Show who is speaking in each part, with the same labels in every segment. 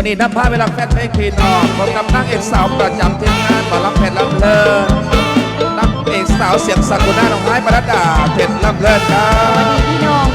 Speaker 1: ช่วงนี้นำพาเวลาแฟนเพลงพีนออกพบกับนางเอกสาวประจำทีมงานบอลำเพชรลำเพลินนางเอกสาวเสียงสักุน่าน้องไม้ปรัดดาเพชรลำเพลินครับ
Speaker 2: พี่น้อง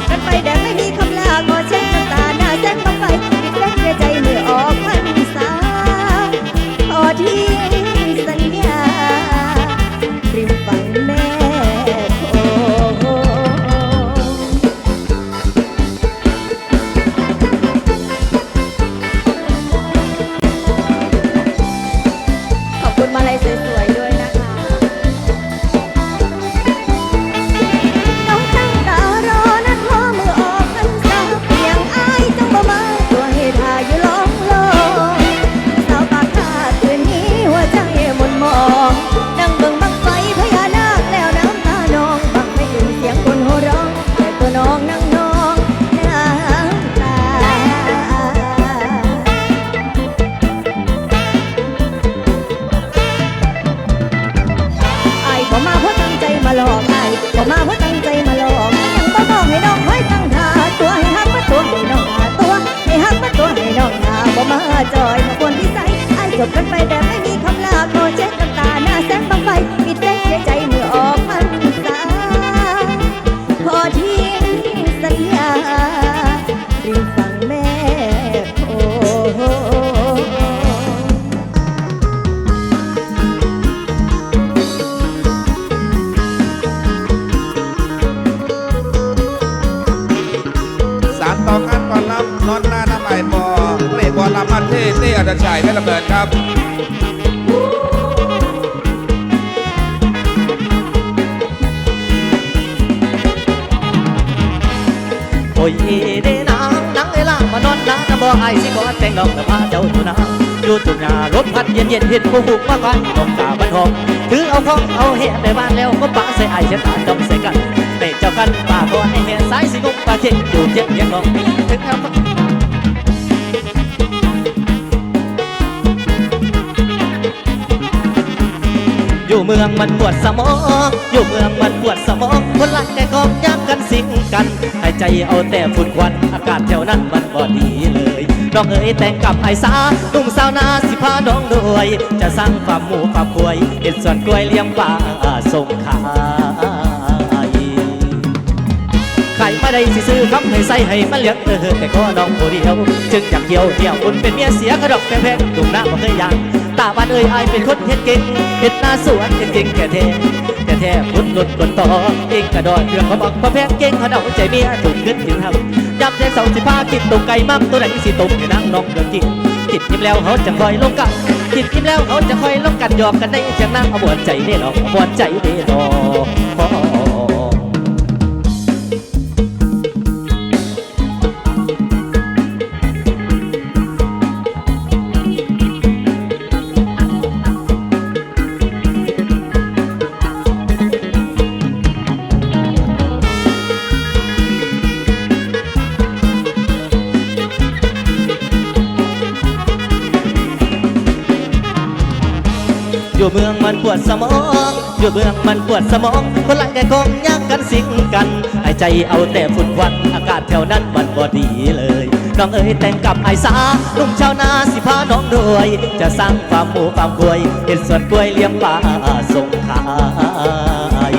Speaker 2: บกันไป ยเด้นางนางเวลามานอนนาจะบอไอ้สิขอแต่งดอกแต่พาเจ้าตุนาอยู่ตุนาร
Speaker 3: ถพัดเย็นเย็นเห็นผู้ผูกมาก่อนตกตาบันหอมถือเอาของเอาแห่ไปบ้านแล้วก็ปะใส่ไอ้เช็ดตาจำใส่กันเตะเจ้ากันป่าก่อนให้แห่สายสิงุกปลาเช็ดอยู่เจ็บเพียงน้องถึงเอาอยู่เมืองมันปวดสมองอยู่เมืองมันปวดสมอง ใจเอาแต่ฝุ่นควันอากาศแถวนั้นมันบ่ดีเลยน้องเอ๋ยแต่งกับไอ้สาตุ้งสาวนาสิพาน้องด้วยจะสร้างฟาร์มหมูฟาร์มกล้วยเห็ดสวนกล้วยเลี้ยงปลาส่งขายใครมาได้สิซื้อคำให้ใส่ให้มันเลี้ยงเออแต่ก็น้องผู้เดียวจึงอยากเที่ยวเที่ยวคุณเป็นเมียเสียกระดกแพงๆดุมหน้าบ่เคยอยากตาบ้านเอ้ยอายเป็นคนเฮ็ดเก่งเฮ็ดหน้าสวนเฮ็ดเก่งแก่แท้ แต่แท้พุดหลุดบนต่อเองกระดอนเรื่องขอบอกพอแพงเก่งเขาเดาใจเมียถูกขึ้นถึงทำยับแทงเสาสิพากินตกไก่มั่งตัวไหนสิตกให้นางนอกเดือกินกินกินแล้วเขาจะคอยลงกันกินกินแล้วเขาจะคอยลงกันหยอกกันได้เสียงนางเอาบวนใจได้หรอกบวนใจได้หรอก อยู่เมืองมันปวดสมอง อยู่เมืองมันปวดสมอง คนหลายใจคงยากกันสิงกันไอใจเอาแต่ฝุ่นควันอากาศแถวนั้นมันบ่ดีเลย น้องเอ๋ยแต่งกับไอ้สาลุงชาวนาสิพาน้องรวย จะสร้างฟาร์มหมูฟาร์มกล้วยเห็ดสวนกล้วยเลี้ยงปลาส่งขาย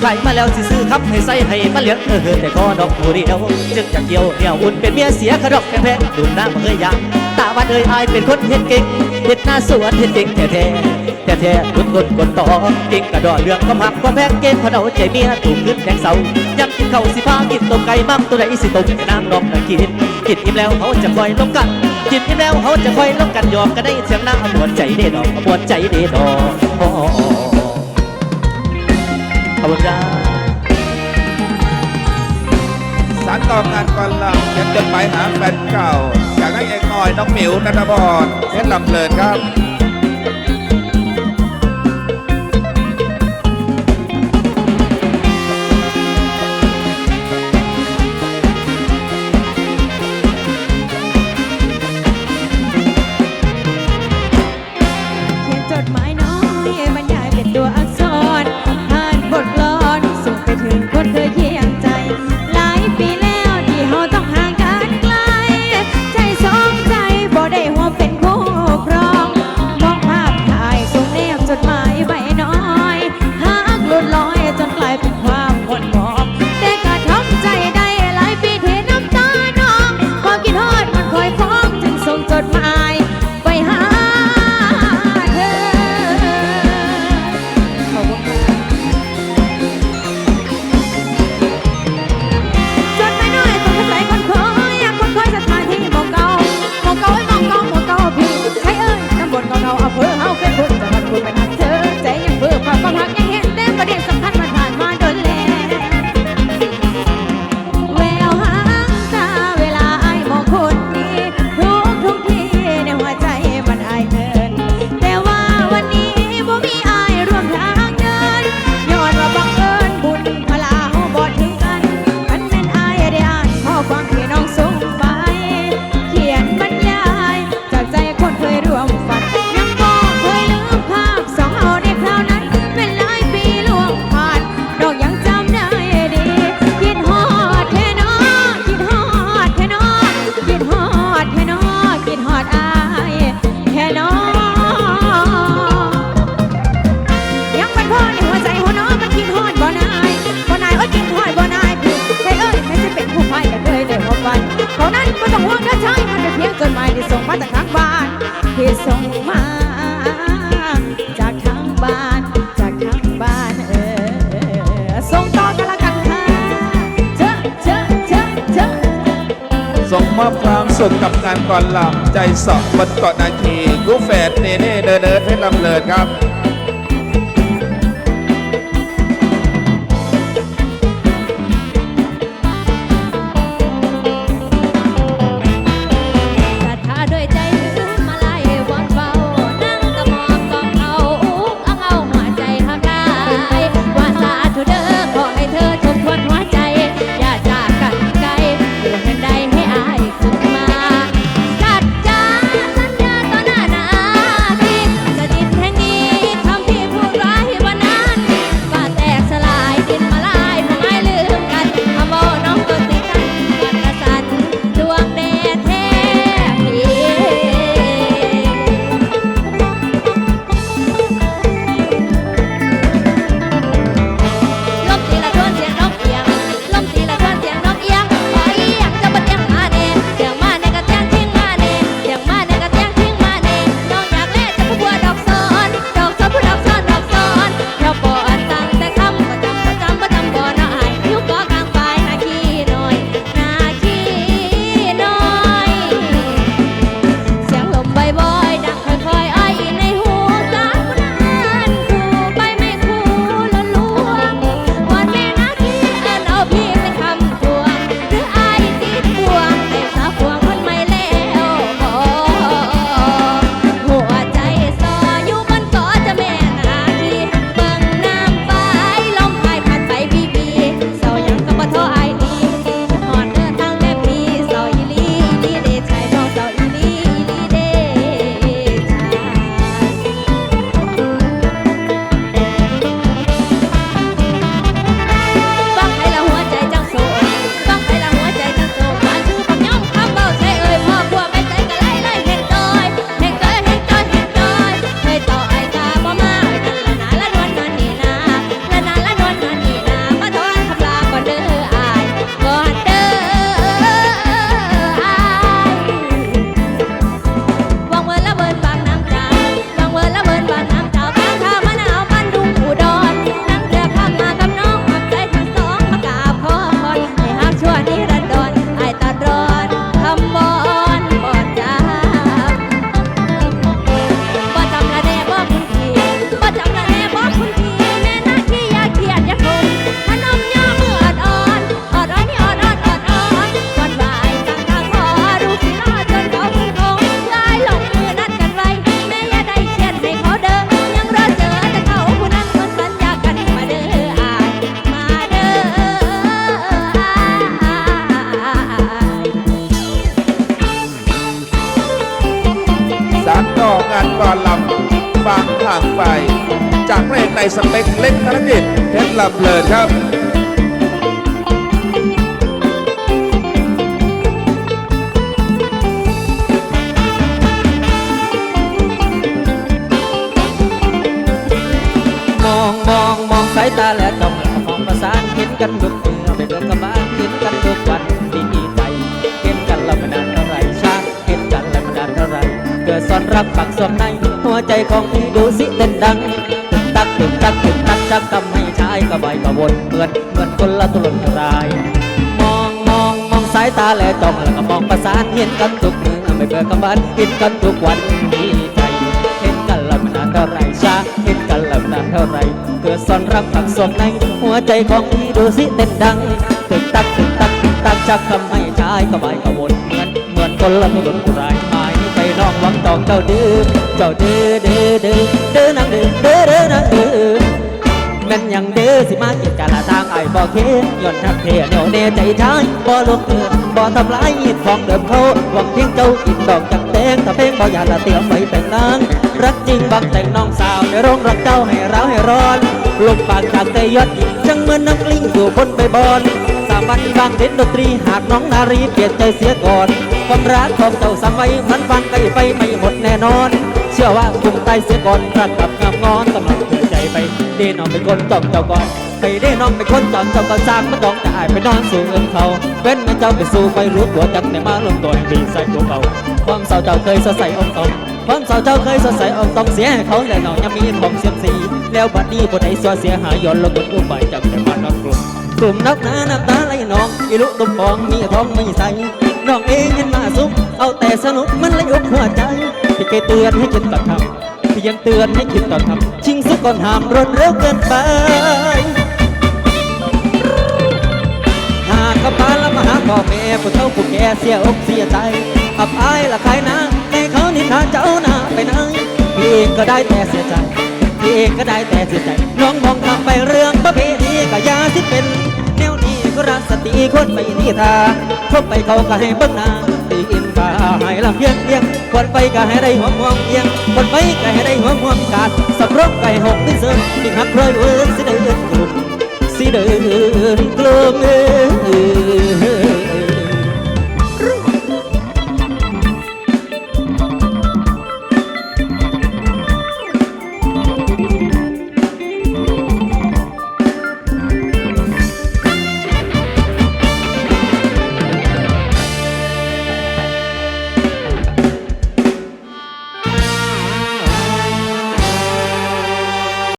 Speaker 3: ใครมาแล้วสิซื้อครับให้ใส่ให้มาเลี้ยงเออแต่ก็ดอกผู้เดียวจึงจะเกี่ยวเหี่ยวอุ่นเป็นเมียเสียขะดอกแพงๆดูหน้าบ่เคยยางตาวันเอ้ยอายเป็นคนเฮ็ดเก่ง เฮ็ดหน้าสวนเฮ็ดเก่งแท้ๆแท้ๆกดกดกดต่อเก่งกระดอเรื่องความหักความแพงเก่งพอเดาใจเมียถูกขึ้นแดงเศร้ายำกินข้าวสิพากินต้มไก่มั่งตัวใดสิต้มให้นางดอกนากินกินอิ่มแล้วเขาจะคอยลงกันกินอิ่มแล้วเขาจะคอยลงกันยอมกันได้เสียงนางอมวนใจเด้ดอกอมวนใจเด้ดอกโอ้ขอบคุณครับา
Speaker 4: รต่องานก่อนลำเขียนจดหมายหาแฟนเก่า จากนักเอกน้อยน้องหมิวนัทพรเพช
Speaker 5: รลำเพลินครับ ก็ต้องห่วงนะใช่มันเป็นเพียงจดหมายที่ส่งมาจากทางบ้านที่ส่งมา จากทางบ้าน จากทางบ้านเออส่งต่อกันละกันค่ะเชอะเชอะเชอะเชอะ
Speaker 4: ส่งมอบความสุขกับงานก่อนลำใจสอบนเกาะนาคีกูแฝดเนเน่เดินเดินเพชรลำเลินครับ
Speaker 5: สเป
Speaker 1: คเล็กธนกิจเพชรลำเลินครับ
Speaker 6: มองมองมองสายตาและจ้องแล้วก็มองประสานเห็นกันทุกเมื่อเป็นเรื่องกับบ้านเห็นกันทุกวันดีใจเห็นกันแล้วมันนานเท่าไรช้างเห็นกันแล้วมันนานเท่าไรเกิดซ่อนรักฝักสวมในหัวใจของพี่ดูสิเต้นดัง ตักตึกตักตึกตักจักทำให้ชายกระบายกระวนเหมือนเหมือนคนละตุลนราย มองมองมองสายตาและจ้องแล้วก็มองประสานเห็นกันทุกเมื่อไม่เบื่อกับบ้านเห็นกันทุกวันดีใจเห็นกันแล้วนานเท่าไรชาเห็นกันแล้วนานเท่าไรเกิดซ่อนรักฝักสวมในหัวใจของพี่ดูสิเต้นดังตึกตักตึกตักตึกตักจักทำให้ชายกระบายกระวนเหมือนเหมือนคนละตุลนราย น้องหวังตองเจ้าดื้อเจ้าดื้อดื้อดื้อดื้อนางดื้อดื้อดื้อนางดื้อแม่นยังเด้อสิมาเกิดการละทางไอ้บ่เคย้อนทักเทเหนียวเนใจชายบ่ลงเอือบ่ทำลายอิดของเดิมเขาหวังเพียงเจ้ากินดอกจักแตงถ้าเพลงบ่อยากละเตรียมไว้แต่งนางรักจริงบักแต่งน้องสาวในโรงรักเจ้าให้เราวให้ร้อนลมปากจากเตยยอดจังเหมือนนักลิงอยู่บนใบบอน มัญบางเด็ดดนตรีหากน้องนารีเปลี่ยนใจเสียก่อน ความรักของเจ้าสั่งไว้มันฟันใกลไปไม่หมดแน่นอน เชื่อว่าคงตายเสียก่อนรักกับงามงอนกำลังเกิดใจไปเด้น้องเป็นคนจอมเจ้าก่อนไปเด้น้องเป็นคนจอมเจ้าก่อนสร้างมันต้องจะอายไปนอนสู่เอื้อมเขาเว้นแม่เจ้าไปสู่ไปรู้ตัวจักแต่มาลงตัวแห่งดีใส่ตัวเขาความเศร้าเจ้าเคยสดใสอมตอมความเศร้าเจ้าเคยสดใสอมตอมเสียให้เขาและน้องยังมีของเสียมสี แล้วบัดนี้บนไหนสัวเสียหายย้อนลงบนอุ้มใบจับแต่มานอกกลุ่มกลุ่มนักหนาน้ำตาไหลนองอีลุตุ่มฟองมีท้องไม่ใสน้องเองเห็นมาสุขเอาแต่สนุกมันเลยอกหัวใจที่เคยเตือนให้คิดก่อทำที่ยังเตือนให้คิดก่อทำชิงซุกก่อนหามรนเร็วเกินไปหากกับบานแล้วมาหาพ่อแม่ผู้เฒ่าผู้แก่เสียอกเสียใจอับอายละใครนะให้เขานินทาเจ้าหน้าไปไหนพี่เองก็ได้แต่เสียใจ พี่เองก็ได้แต่เสียใจน้องมองทำไปเรื่องประเพณีก็ยาที่เป็นแนวนี้ก็รักสติคนไม่นิทาพบไปเขาก็ให้เบิ่งหน้าตีอินกาให้ลำเพียงเพียงคนไปก็ให้ได้ห่วห่วงเอียงคนไปก็ให้ได้ห่วห่วงกาดสำรบไก่หกที่เสิร์ฟที่หักรอยเวิร์สิเดินกลุ่มสิเดินกลุ่มเอ้